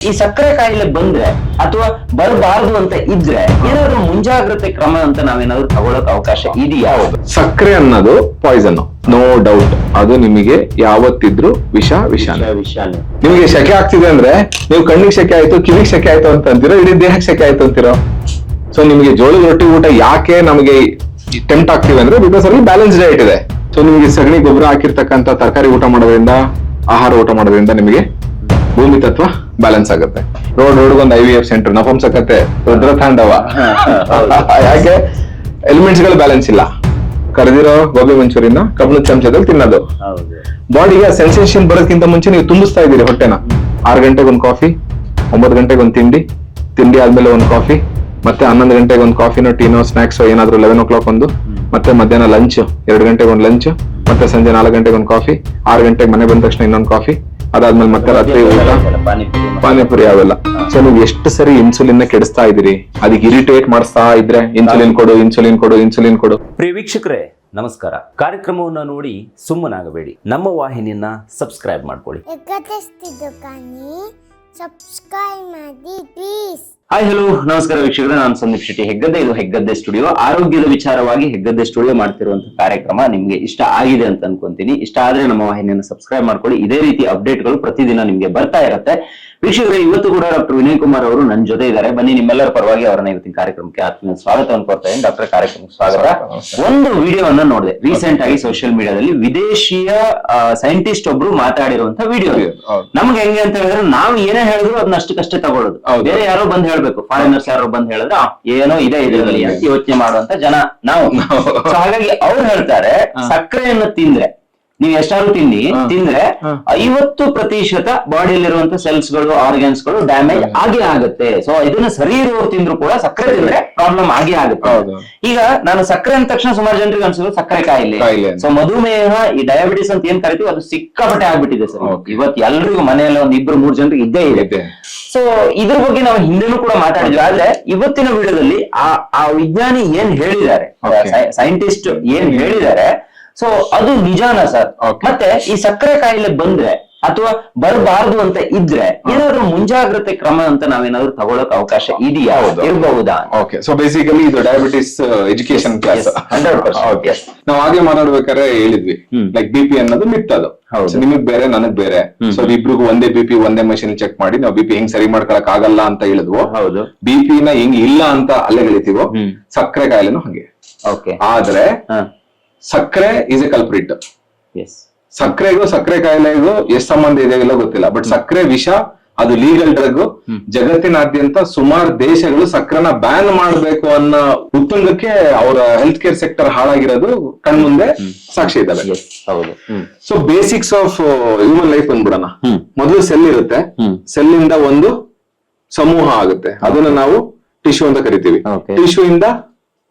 ಈ ಸಕ್ಕರೆ ಕಾಯಿಲೆ ಬಂದ್ರೆ ಅಥವಾ ಬರಬಾರದು ಅಂತ ಇದ್ರೆ ಏನಾದ್ರು ಮುಂಜಾಗ್ರತೆ ಕ್ರಮ ಅಂತ ನಾವೇನಾದ್ರು ತಗೊಳಕ್ ಅವಕಾಶ ಇದೆಯಾ? ಸಕ್ಕರೆ ಅನ್ನೋದು ಪಾಯ್ಸನ್ ನೋ ಡೌಟ್ ಅದು ನಿಮಗೆ ಯಾವತ್ತಿದ್ರು ವಿಷ ವಿಷ ವಿಷಾನೇ ನಿಮಗೆ ಶೆಕೆ ಆಗ್ತಿದೆ ಅಂದ್ರೆ ನೀವು ಕಣ್ಣಿಗೆ ಶೆಕೆ ಆಯ್ತು ಕಿವಿಗೆ ಶೆಕೆ ಆಯ್ತು ಅಂತ ಅಂತೀರೋ ಇಡೀ ದೇಹಕ್ಕೆ ಶೆಕೆ ಆಯ್ತು ಅಂತೀರೋ? ಸೊ ನಿಮಗೆ ಜೋಳದ ರೊಟ್ಟಿ ಊಟ ಯಾಕೆ ನಮಗೆ ಟೆಂಪ್ಟ್ ಆಗ್ತಿವಿ ಅಂದ್ರೆ ಬಿಕಾಸ್ ಅಲ್ಲಿ ಬ್ಯಾಲೆನ್ಸ್ ಡೈಟ್ ಇದೆ. ಸೊ ನಿಮಗೆ ಸಗಣಿ ಗೊಬ್ಬರ ಹಾಕಿರ್ತಕ್ಕಂಥ ತರಕಾರಿ ಊಟ ಮಾಡೋದ್ರಿಂದ ಆಹಾರ ಊಟ ಮಾಡೋದ್ರಿಂದ ನಿಮಗೆ ಭೂಮಿ ತತ್ವ ಬ್ಯಾಲೆನ್ಸ್ ಆಗುತ್ತೆ. ರೋಡ್ ರೋಡ್ ಒಂದು ಐ ವಿ ಎಫ್ ಸೆಂಟರ್ ನಪುಂಸಕತೆ ರುದ್ರ ತಾಂಡವ ಯಾಕೆ ಎಲಿಮೆಂಟ್ಸ್ಗಳು ಬ್ಯಾಲೆನ್ಸ್ ಇಲ್ಲ. ಕರೆದಿರೋ ಗೋಬಿ ಮಂಚೂರಿನ ಕಬ್ಬಣದ ಚಮಚದಲ್ಲಿ ತಿನ್ನೋದು. ಬಾಡಿಗೆ ಸೆನ್ಸೇಷನ್ ಬರೋದಕ್ಕಿಂತ ಮುಂಚೆ ನೀವು ತುಂಬಿಸ್ತಾ ಇದ್ದೀರಿ ಹೊಟ್ಟೆನ. ಆರು ಗಂಟೆಗೆ ಒಂದು ಕಾಫಿ ಒಂಬತ್ತು ಗಂಟೆಗೆ ಒಂದು ತಿಂಡಿ ತಿಂಡಿ ಆದ್ಮೇಲೆ ಒಂದು ಕಾಫಿ ಮತ್ತೆ ಹನ್ನೊಂದು ಗಂಟೆಗೆ ಒಂದು ಕಾಫಿನೋ ಟೀನೋ ಸ್ನಾಕ್ಸ್ ಏನಾದ್ರು ಲೆವೆನ್ ಓ ಕ್ಲಾಕ್ ಒಂದು ಮತ್ತೆ ಮಧ್ಯಾಹ್ನ ಲಂಚ್ ಎರಡು ಗಂಟೆಗೆ ಒಂದು ಲಂಚ್ ಮತ್ತೆ ಸಂಜೆ ನಾಲ್ಕು ಗಂಟೆಗೆ ಒಂದು ಕಾಫಿ ಆರು ಗಂಟೆಗೆ ಮನೆ ಬಂದ ತಕ್ಷಣ ಇನ್ನೊಂದು ಕಾಫಿ ಅದಾದ್ಮೇಲೆ ಮತ್ತೆ ರಾತ್ರಿ ಊಟ? ಪಾನಿಪುರಿ ಅವೆಲ್ಲ ಸೊ ನೀವು ಎಷ್ಟು ಸರಿ ಇನ್ಸುಲಿನ್ ಕೆಡಿಸ್ತಾ ಇದೀರಿ ಅದಕ್ಕೆ ಇರಿಟೇಟ್ ಮಾಡಿಸ್ತಾ ಇದ್ರೆ ಇನ್ಸುಲಿನ್ ಕೊಡು ಇನ್ಸುಲಿನ್ ಕೊಡು ಇನ್ಸುಲಿನ್ ಕೊಡು. ಪ್ರಿಯ ವೀಕ್ಷಕರೇ ನಮಸ್ಕಾರ. ಕಾರ್ಯಕ್ರಮವನ್ನ ನೋಡಿ ಸುಮ್ಮನಾಗಬೇಡಿ. ನಮ್ಮ ವಾಹಿನಿಯನ್ನ ಸಬ್ಸ್ಕ್ರೈಬ್ ಮಾಡ್ಕೊಳ್ಳಿ. ಸಬ್ಸ್ಕ್ರೈಬ್ ಮಾಡಿ ಪ್ಲೀಸ್ ಹಾಯ್ ಹಲೋ ನಮಸ್ಕಾರ ವೀಕ್ಷಕರ. ನಾನು ಸಂದೀಪ್ ಶೆಟ್ಟಿ ಹೆಗ್ಗದ್ದೆ. ಇದು ಹೆಗ್ಗದ್ದೆ ಸ್ಟುಡಿಯೋ. ಆರೋಗ್ಯದ ವಿಚಾರವಾಗಿ ಹೆಗ್ಗದ್ದೆ ಸ್ಟುಡಿಯೋ ಮಾಡ್ತಿರುವಂತ ಕಾರ್ಯಕ್ರಮ ನಿಮ್ಗೆ ಇಷ್ಟ ಆಗಿದೆ ಅಂತ ಅನ್ಕೊಂತೀನಿ. ಇಷ್ಟ ಆದ್ರೆ ನಮ್ಮ ವಾಹಿನಿಯನ್ನು ಸಬ್ಸ್ಕ್ರೈಬ್ ಮಾಡ್ಕೊಳ್ಳಿ. ಇದೇ ರೀತಿ ಅಪ್ಡೇಟ್ಗಳು ಪ್ರತಿದಿನ ನಿಮ್ಗೆ ಬರ್ತಾ ಇರುತ್ತೆ. ವೀಕ್ಷಕರೇ ಇವತ್ತು ಕೂಡ ಡಾಕ್ಟರ್ ವಿನಯ್ ಕುಮಾರ್ ಅವರು ನನ್ನ ಜೊತೆ ಇದ್ದಾರೆ. ಬನ್ನಿ ನಿಮ್ಮೆಲ್ಲರ ಪರವಾಗಿ ಅವರನ್ನ ಇವತ್ತಿನ ಕಾರ್ಯಕ್ರಮಕ್ಕೆ ಆತ್ಮೀಯ ಸ್ವಾಗತವನ್ನು ಕೊಡ್ತಾ ಇದ್ದೀನಿ. ಡಾಕ್ಟರ್ ಕಾರ್ಯಕ್ರಮಕ್ಕೆ ಸ್ವಾಗತ. ಒಂದು ವಿಡಿಯೋವನ್ನ ನೋಡಿದೆ. ರೀಸೆಂಟ್ ಆಗಿ ಸೋಷಿಯಲ್ ಮೀಡಿಯಾದಲ್ಲಿ ವಿದೇಶಿಯ ಸೈಂಟಿಸ್ಟ್ ಒಬ್ರು ಮಾತಾಡಿರುವಂತ ವಿಡಿಯೋ. ನಮ್ಗೆ ಹೆಂಗೆ ಅಂತ ಹೇಳಿದ್ರೆ ನಾವು ಏನೇ ಹೇಳಿದ್ರು ಅದನ್ನ ಅಷ್ಟಕ್ಕಷ್ಟೇ ತಗೊಳ್ಳೋದು. ಬೇರೆ ಯಾರೋ ಬಂದ್ ಹೇಳ್ಬೇಕು. ಫಾರಿನರ್ಸ್ ಯಾರೋ ಬಂದ್ ಹೇಳಿದ್ರೆ ಏನೋ ಇದೆ ಇದರಲ್ಲಿ ಯೋಚನೆ ಮಾಡುವಂತ ಜನ ನಾವು. ಹಾಗಾಗಿ ಅವ್ರು ಹೇಳ್ತಾರೆ ಸಕ್ಕರೆಯನ್ನು ತಿಂದ್ರೆ ನೀವು ಎಷ್ಟಾದ್ರು ತಿನ್ನಿ ತಿಂದ್ರೆ ಐವತ್ತು ಪ್ರತಿಶತ ಬಾಡಿಯಲ್ಲಿರುವಂತ ಸೆಲ್ಸ್ಗಳು ಆರ್ಗನ್ಸ್ಗಳು ಡ್ಯಾಮೇಜ್ ಆಗೇ ಆಗುತ್ತೆ. ಸೊ ಇದನ್ನ ಸರಿ ತಿಂದ್ರೂ ತಿಂದ್ರು ಕೂಡ ಸಕ್ಕರೆ ತಿಂದ್ರೆ ಪ್ರಾಬ್ಲಮ್ ಆಗೇ ಆಗುತ್ತೆ. ಈಗ ನಾನು ಸಕ್ಕರೆ ಅಂದ ತಕ್ಷಣ ಸುಮಾರು ಜನರಿಗೆ ಅನ್ಸೋದು ಸಕ್ಕರೆ ಕಾಯಿಲೆ. ಸೊ ಮಧುಮೇಹ ಈ ಡಯಾಬಿಟಿಸ್ ಅಂತ ಏನ್ ಕರಿತೀವಿ ಅದು ಸಿಕ್ಕಾಪಟ್ಟೆ ಆಗ್ಬಿಟ್ಟಿದೆ ಸರ್. ಇವತ್ತು ಎಲ್ರಿಗೂ ಮನೆಯಲ್ಲಿ ಒಂದ್ ಇಬ್ರು ಮೂರ್ ಜನರಿಗೆ ಇದ್ದೇ ಇದೆ. ಸೊ ಇದ್ರ ಬಗ್ಗೆ ನಾವು ಹಿಂದೆನೂ ಕೂಡ ಮಾತಾಡಿದ್ವಿ. ಆದ್ರೆ ಇವತ್ತಿನ ವಿಡಿಯೋದಲ್ಲಿ ಆ ಆ ವಿಜ್ಞಾನಿ ಏನ್ ಹೇಳಿದ್ದಾರೆ? ಸೈಂಟಿಸ್ಟ್ ಏನ್ ಹೇಳಿದ್ದಾರೆ? ಸೊ ಅದು ನಿಜಾನ ಸರ್. ಮತ್ತೆ ಈ ಸಕ್ಕರೆ ಕಾಯಿಲೆ ಬಂದ್ರೆ ಅಥವಾ ಬರಬಾರದು ಅಂತ ಇದ್ರೆ ಏನಾದ್ರು ಮುಂಜಾಗ್ರತೆ ಕ್ರಮ ಅಂತ ನಾವೇನಾದ್ರು ತಗೊಳಕ್ ಅವಕಾಶ ಇದೆಯಾ? ಹೌದು. ಇರಬಹುದಾ? ಓಕೆ ಸೊ ಬೇಸಿಕಲಿ ಇದು diabetes education class hundred 100%, yes. ನಾವು ಹಾಗೆ ಮಾತಾಡ್ಬೇಕಾದ್ರೆ ಹೇಳಿದ್ವಿ. ಲೈಕ್ ಬಿ ಪಿ ಅನ್ನೋದು ಮಿತ್ ಅದು. ನಿಮಗ್ ಬೇರೆ ನನಗ್ ಬೇರೆ. ಸೊ ಇಬ್ರಿಗೂ ಒಂದೇ ಬಿ ಪಿ ಒಂದೇ ಮಷಿನ್ ಚೆಕ್ ಮಾಡಿ ನಾವು ಬಿ ಪಿ ಹೆಂಗ್ ಸರಿ ಮಾಡ್ಕೊಳಕ್ ಆಗಲ್ಲ ಅಂತ ಹೇಳಿದ್ವು. ಹೌದು. ಬಿ ಪಿ ನ ಹೆಂಗ್ ಇಲ್ಲ ಅಂತ ಅಲ್ಲೇ ಗಳಿತೀವೋ ಸಕ್ಕರೆ ಕಾಯಿಲೆನೂ ಹಂಗೆ. ಓಕೆ ಆದ್ರೆ ಸಕ್ಕರೆ ಇಸ್ ಎ ಕಲ್ಪ್ರಿಟ್ ಸಕ್ಕರೆಗೂ ಸಕ್ಕರೆ ಕಾಯಿಲೆಗೂ ಎಷ್ಟು ಸಂಬಂಧ ಇದೆ ಇಲ್ಲ ಗೊತ್ತಿಲ್ಲ. ಬಟ್ ಸಕ್ಕರೆ ವಿಷ ಅದು ಲೀಗಲ್ ಡ್ರಗ್ ಜಗತ್ತಿನಾದ್ಯಂತ ಸುಮಾರು ದೇಶಗಳು ಸಕ್ಕರೆನ ಬ್ಯಾನ್ ಮಾಡಬೇಕು ಅನ್ನೋ ಉತ್ತುಂಗಕ್ಕೆ ಅವರ ಹೆಲ್ತ್ ಕೇರ್ ಸೆಕ್ಟರ್ ಹಾಳಾಗಿರೋದು ಕಣ್ಮುಂದೆ ಸಾಕ್ಷಿ ಇದ್ದಾವೆ. So basics of human life ಬಂದ್ಬಿಡೋಣ. Hmm. ಮೊದಲು ಸೆಲ್ ಇರುತ್ತೆ. ಸೆಲ್ ಇಂದ ಒಂದು ಸಮೂಹ ಆಗುತ್ತೆ. ಅದನ್ನ ನಾವು ಟಿಶ್ಯೂ ಅಂತ ಕರಿತೀವಿ. ಟಿಶ್ಯೂ ಇಂದ